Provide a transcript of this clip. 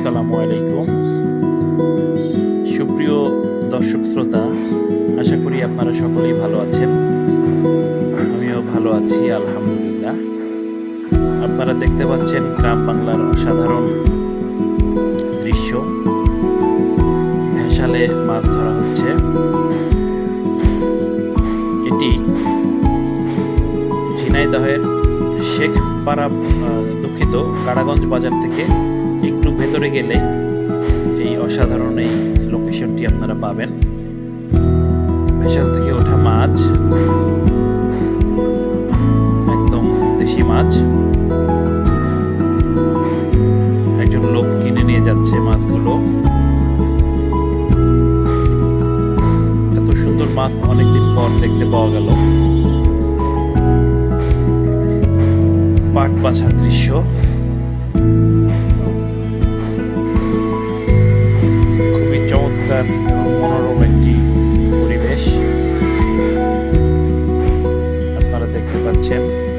আসসালামু আলাইকুম। সুপ্রিয় দর্শক শ্রোতা, আশা করি আপনারা সকলেই ভালো আছেন। আমিও ভালো আছি, আলহামদুলিল্লাহ। আপনারা দেখতে পাচ্ছেন গ্রাম বাংলার অসাধারণ দৃশ্য। ভেসালে মাছ ধরা হচ্ছে। এটি ঝিনাইদহের শেখ পাড়া দুঃখিত, কারাগঞ্জ বাজার থেকে ভেতরে গেলে এই অসাধারণ এই লোকেশনটি আপনারা পাবেন। ভেসাল থেকে ওঠা মাছ, একদম দেশি মাছ। একজন লোক কিনে নিয়ে যাচ্ছে মাছগুলো। এত সুন্দর মাছ অনেকদিন পর দেখতে পাওয়া গেল। পাট বাছার দৃশ্য। মনোরম একটি পরিবেশ আপনারা দেখতে পাচ্ছেন।